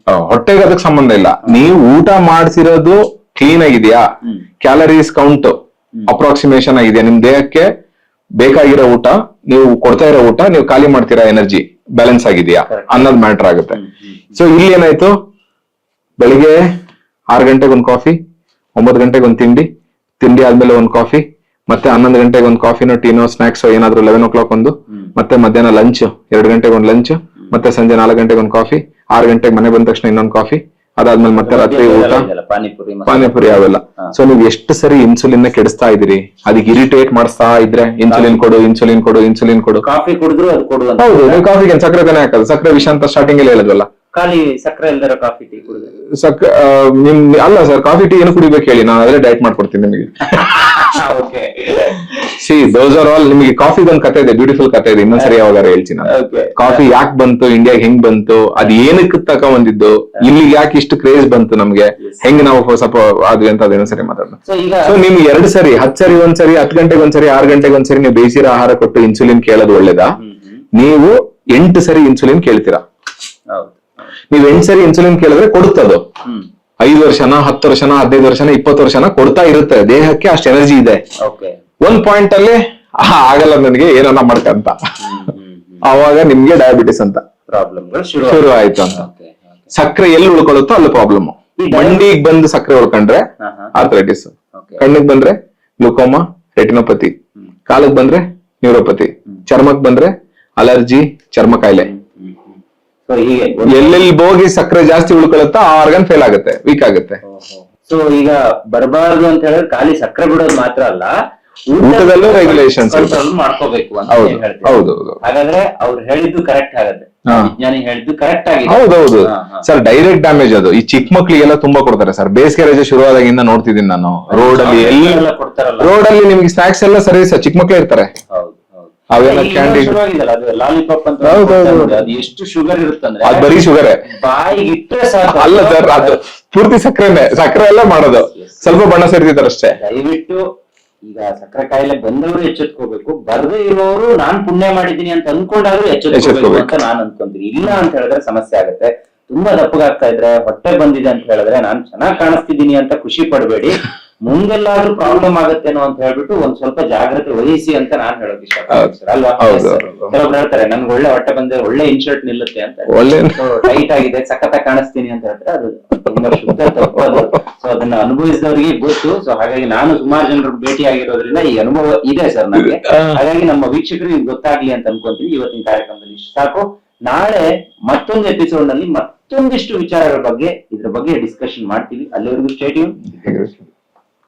ಆ, ಹೊಟ್ಟೆಗೆ ಅದಕ್ಕೆ ಸಂಬಂಧ ಇಲ್ಲ. ನೀವು ಊಟ ಮಾಡ್ಸಿರೋದು ಕ್ಲೀನ್ ಆಗಿದೆಯಾ. ಕ್ಯಾಲರೀಸ್ ಕೌಂಟ್ ಅಪ್ರಾಕ್ಸಿಮೇಷನ್ ಆಗಿದೆ. ನಿಮ್ ದೇಹಕ್ಕೆ ಬೇಕಾಗಿರೋ ಊಟ ನೀವು ಕೊಡ್ತಾ ಇರೋ ಊಟ ನೀವು ಖಾಲಿ ಮಾಡ್ತೀರಾ ಎನರ್ಜಿ ಬ್ಯಾಲೆನ್ಸ್ ಆಗಿದೆಯಾ. ಅನ್ನೋದು ಮ್ಯಾಟರ್ ಆಗುತ್ತೆ. ಸೊ ಇಲ್ಲಿ ಏನಾಯ್ತು? ಬೆಳಿಗ್ಗೆ ಆರು ಗಂಟೆಗೆ ಒಂದು ಕಾಫಿ ಒಂಬತ್ತು ಗಂಟೆಗೆ ಒಂದು ತಿಂಡಿ ತಿಂಡಿ ಆದ್ಮೇಲೆ ಒಂದು ಕಾಫಿ ಮತ್ತೆ ಹನ್ನೊಂದು ಗಂಟೆಗೆ ಒಂದು ಕಾಫಿನೋ ಟೀನೋ ಸ್ನಾಕ್ಸ್ ಏನಾದ್ರು ಲೆವೆನ್ ಓ ಕ್ಲಾಕ್ ಒಂದು ಮತ್ತೆ ಮಧ್ಯಾಹ್ನ ಲಂಚ್ ಎರಡು ಗಂಟೆಗೆ ಒಂದು ಲಂಚ್ ಮತ್ತೆ ಸಂಜೆ ನಾಲ್ಕು ಗಂಟೆಗೆ ಒಂದು ಕಾಫಿ ಆರು ಗಂಟೆಗೆ ಮನೆ ಬಂದ ತಕ್ಷಣ ಇನ್ನೊಂದು ಕಾಫಿ ಅದಾದ್ಮೇಲೆ ಮತ್ತೆ ರಾತ್ರಿ ಊಟ ಪಾನಿಪುರಿ ಅವೆಲ್ಲ. ಸೊ ನೀವು ಎಷ್ಟು ಸರಿ ಇನ್ಸುಲಿನ್ ಕೆಡಿಸ್ತಾ ಇದೀರಿ ಅದಕ್ಕೆ ಇರಿಟೇಟ್ ಮಾಡಿಸ್ತಾ ಇದ್ರೆ ಇನ್ಸುಲಿನ್ ಕೊಡು ಇನ್ಸುಲಿನ್ ಕೊಡು ಇನ್ಸುಲಿನ್ ಕೊಡು. ಕಾಫಿ ಕುಡಿದ್ರು ಅದು ಕೊಡುವಂತ ಹೌದು ನೀವು ಕಾಫಿಗೆ ಸಕ್ಕರೆ ತಾನೇ ಹಾಕೋದು ಸಕ್ಕರೆ ವಿಷ ಅಂತ ಸ್ಟಾರ್ಟಿಂಗ್ ಅಲ್ಲಿ ಹೇಳಿದ್ವಲ್ಲ. ಖಾಲಿ ಸಕ್ಕರೆ ಇಲ್ದಿರೋ ಕಾಫಿ ಟೀ ಕುಡಿದ್ರೆ? ಸಕ್ ನಿಮ್ ಅಲ್ಲ ಸರ್ ಕಾಫಿ ಟೀ ಏನು ಕುಡಿಬೇಕು ಹೇಳಿ ನಾನು ಅದೇ ಡಯಟ್ ಮಾಡ್ಕೊಡ್ತೀನಿ ನಿಮಗೆ. Okay. See those are all ನಿಮಗೆ ಕಾಫಿ ಒಂದು ಕತೆ ಇದೆ ಬ್ಯೂಟಿಫುಲ್ ಕತೆ ಇದೆ ಇನ್ನೊಂದ್ಸರಿ ಯಾವಾಗ ಹೇಳ್ತೀನಿ ಕಾಫಿ ಯಾಕೆ ಬಂತು ಇಂಡಿಯಾಗೆ ಹೆಂಗ್ ಬಂತು ಅದ್ ಏನಕ್ಕೆ ತಕ ಬಂದಿದ್ದು ಇಲ್ಲಿ ಯಾಕೆ ಇಷ್ಟು ಕ್ರೇಜ್ ಬಂತು ನಮ್ಗೆ ಹೆಂಗ್ ನಾವು ಸ್ವಲ್ಪ ಆದ್ವಿ ಅಂತ ಅದೇನೋ ಸರಿ ಮಾತಾಡೋಣ ಸೊ ನಿಮ್ಗೆ ಎರಡ್ ಸರಿ ಹತ್ ಸರಿ ಒಂದ್ಸರಿ ಹತ್ ಗಂಟೆಗೆ ಒಂದ್ಸರಿ ಆರ್ ಗಂಟೆಗೆ ಒಂದ್ಸರಿ ನೀವು ಬೇಸಿರ ಆಹಾರ ಕೊಟ್ಟು ಇನ್ಸುಲಿನ್ ಕೇಳೋದು ಒಳ್ಳೇದಾ. ನೀವು ಎಂಟು ಸರಿ ಇನ್ಸುಲಿನ್ ಕೇಳ್ತೀರಾ? ನೀವ್ ಎಂಟ್ ಸರಿ ಇನ್ಸುಲಿನ್ ಕೇಳಿದ್ರೆ ಕೊಡುತ್ತದು. ಐದು ವರ್ಷನ ಹತ್ತು ವರ್ಷನ ಹದಿನೈದು ವರ್ಷನ ಇಪ್ಪತ್ತು ವರ್ಷನ ಕೊಡ್ತಾ ಇರುತ್ತೆ. ದೇಹಕ್ಕೆ ಅಷ್ಟು ಎನರ್ಜಿ ಇದೆ. ಒಂದ್ ಪಾಯಿಂಟ್ ಅಲ್ಲಿ ಆಗಲ್ಲ ನನಗೆ ಏನನ್ನ ಮಾಡ್ಕಂತ. ಅವಾಗ ನಿಮ್ಗೆ ಡಯಾಬಿಟಿಸ್ ಅಂತ. ಶುರು ಆಯ್ತು ಅಂತ. ಸಕ್ಕರೆ ಎಲ್ಲಿ ಉಳ್ಕೊಳ್ಳುತ್ತೋ ಅಲ್ಲಿ ಪ್ರಾಬ್ಲಮ್ ಮಂಡಿಗ್ ಬಂದು ಸಕ್ಕರೆ ಉಳ್ಕೊಂಡ್ರೆ ಆರ್ಥರೈಟಿಸ್ ಕಣ್ಣಿಗೆ ಬಂದ್ರೆ ಗ್ಲುಕೋಮಾ ರೆಟಿನೋಪತಿ ಕಾಲಕ್ ಬಂದ್ರೆ ನ್ಯೂರೋಪತಿ ಚರ್ಮಕ್ ಬಂದ್ರೆ ಅಲರ್ಜಿ ಚರ್ಮ ಕಾಯಿಲೆ ಹೀಗೆ ಎಲ್ಲೆಲ್ಲಿ ಹೋಗಿ ಸಕ್ಕರೆ ಜಾಸ್ತಿ ಉಳ್ಕೊಳ್ಳುತ್ತೋ ಆ ಆರ್ಗನ್ ಫೇಲ್ ಆಗುತ್ತೆ ವೀಕ್ ಆಗುತ್ತೆ. ಸೊ ಈಗ ಬರಬಾರ್ದು ಅಂತ ಹೇಳಿದ್ರೆ ಖಾಲಿ ಸಕ್ಕರೆ ಬಿಡೋದು ಮಾತ್ರ ಅಲ್ಲ ಊಟ- ಊಟದಲ್ಲೂ ರೆಗ್ಯುಲೇಷನ್ ಮಾಡ್ಕೋಬೇಕು ಅಂತ ಹೌದು. ಹಾಗಾದ್ರೆ ಅವ್ರು ಹೇಳಿದ್ದು ಕರೆಕ್ಟ್ ಆಗುತ್ತೆ. ಹೌದೌದು. ಸರ್ ಡೈರೆಕ್ಟ್ ಡ್ಯಾಮೇಜ್ ಅದು. ಈ ಚಿಕ್ಕ ಮಕ್ಳಿಗೆಲ್ಲ ತುಂಬಾ ಕೊಡ್ತಾರೆ ಸರ್ ಬೇಸಿಗೆ ರಜೆ ಶುರುವಾದಾಗಿಂದ ನೋಡ್ತಿದ್ದೀನಿ ನಾನು. ರೋಡ್ ಅಲ್ಲಿ ರೋಡ್ ಅಲ್ಲಿ ನಿಮ್ಗೆ ಸ್ನಾಕ್ಸ್ ಎಲ್ಲ ಸರಿ ಸರ್ ಚಿಕ್ಕ ಮಕ್ಳೇ ಇರ್ತಾರೆ. ಈಗ ಕ್ಯಾಂಡಿ ಲಾಲಿಪಾಪ್ ಅಂತ ಅದು ಎಷ್ಟು ಶುಗರ್ ಇರುತ್ತಂದ್ರೆ ಅದ್ ಬರೀ ಶುಗರೇ ಬಾಯಿಗೆ ಇಟ್ಟರೆ ಸಾಕು. ಅಲ್ಲ ಸರ್ ಅದು ಪೂರ್ತಿ ಸಕ್ಕರೆನೆ. ಸಕ್ಕರೆ ಎಲ್ಲ ಮಾಡೋದು. ಸ್ವಲ್ಪ ಬಣ್ಣ ಸೇರ್ತಿದ್ದಾರೆ ಅಷ್ಟೇ ದಯವಿಟ್ಟು ಈಗ ಸಕ್ಕರೆ ಕಾಯಿಲೆ ಬಂದವರು ಎಚ್ಚೆತ್ಕೋಬೇಕು. ಬರದೇ ಇರೋರು ನಾನ್ ಪುಣ್ಯ ಮಾಡಿದೀನಿ ಅಂತ ಅನ್ಕೊಂಡಾದ್ರೂ ಎಚ್ಚೆತ್ಕೋಬೇಕು ಎಚ್ಚೆತ್ಕೋಬೇಕು. ಅಂತ ನಾನ್ ಅನ್ಕೊಂತೀನಿ. ಇಲ್ಲ ಅಂತ ಹೇಳಿದ್ರೆ ಸಮಸ್ಯೆ ಆಗುತ್ತೆ. ತುಂಬಾ ದಪ್ಪಗಾಗ್ತಾ ಇದ್ರೆ ಹೊಟ್ಟೆ ಬಂದಿದೆ ಅಂತ ಹೇಳಿದ್ರೆ ನಾನ್ ಚೆನ್ನಾಗ್ ಕಾಣಿಸ್ತಿದ್ದೀನಿ ಅಂತ ಖುಷಿ ಪಡಬೇಡಿ. ಮುಂದೆಲ್ಲಾದ್ರೂ ಪ್ರಾಬ್ಲಮ್ ಆಗುತ್ತೇನೋ ಅಂತ ಹೇಳ್ಬಿಟ್ಟು ಒಂದ್ ಸ್ವಲ್ಪ ಜಾಗ್ರತೆ ವಹಿಸಿ ಅಂತ ನಾನ್ ಹೇಳೋಕ್ ಇಷ್ಟಪಡ್ತೀನಿ. ಕೆಲವೊಬ್ರು ಹೇಳ್ತಾರೆ ನನ್ಗೆ ಒಳ್ಳೆ ಹೊಟ್ಟೆ ಬಂದ್ರೆ ಒಳ್ಳೆ ಇನ್ಶರ್ಟ್ ನಿಲ್ಲುತ್ತೆ ಅಂತ. ಒಳ್ಳೆ ಟೈಟ್ ಆಗಿದೆ ಸಖತ್ತಾಗಿ ಕಾಣಿಸ್ತೀನಿ ಅಂತ ಹೇಳ್ತಾರೆ. ಅದು ತುಂಬಾ ಶುದ್ಧ ತಪ್ಪು ಅದು. ಸೊ ಅದನ್ನ ಅನುಭವಿಸಿದವರಿಗೆ ಗೊತ್ತು. ಸೊ ಹಾಗಾಗಿ ನಾನು ಸುಮಾರು ಜನರು ಭೇಟಿ ಆಗಿರೋದ್ರಿಂದ ಈ ಅನುಭವ ಇದೆ ಸರ್ ನನಗೆ ಹಾಗಾಗಿ ನಮ್ಮ ವೀಕ್ಷಕರು ಇದು ಗೊತ್ತಾಗ್ಲಿ ಅಂತ ಅನ್ಕೊಂತೀನಿ ಇವತ್ತಿನ ಕಾರ್ಯಕ್ರಮದಲ್ಲಿ. ಇಷ್ಟು ಸಾಕು. ನಾಳೆ ಮತ್ತೊಂದು ಎಪಿಸೋಡ್ನಲ್ಲಿ ಮತ್ತೊಂದಿಷ್ಟು ವಿಚಾರಗಳ ಬಗ್ಗೆ ಇದ್ರ ಬಗ್ಗೆ ಡಿಸ್ಕಷನ್ ಮಾಡ್ತೀವಿ. ಅಲ್ಲಿವರೆಗೂ ಸ್ಟೇಟ್ಯೂನ್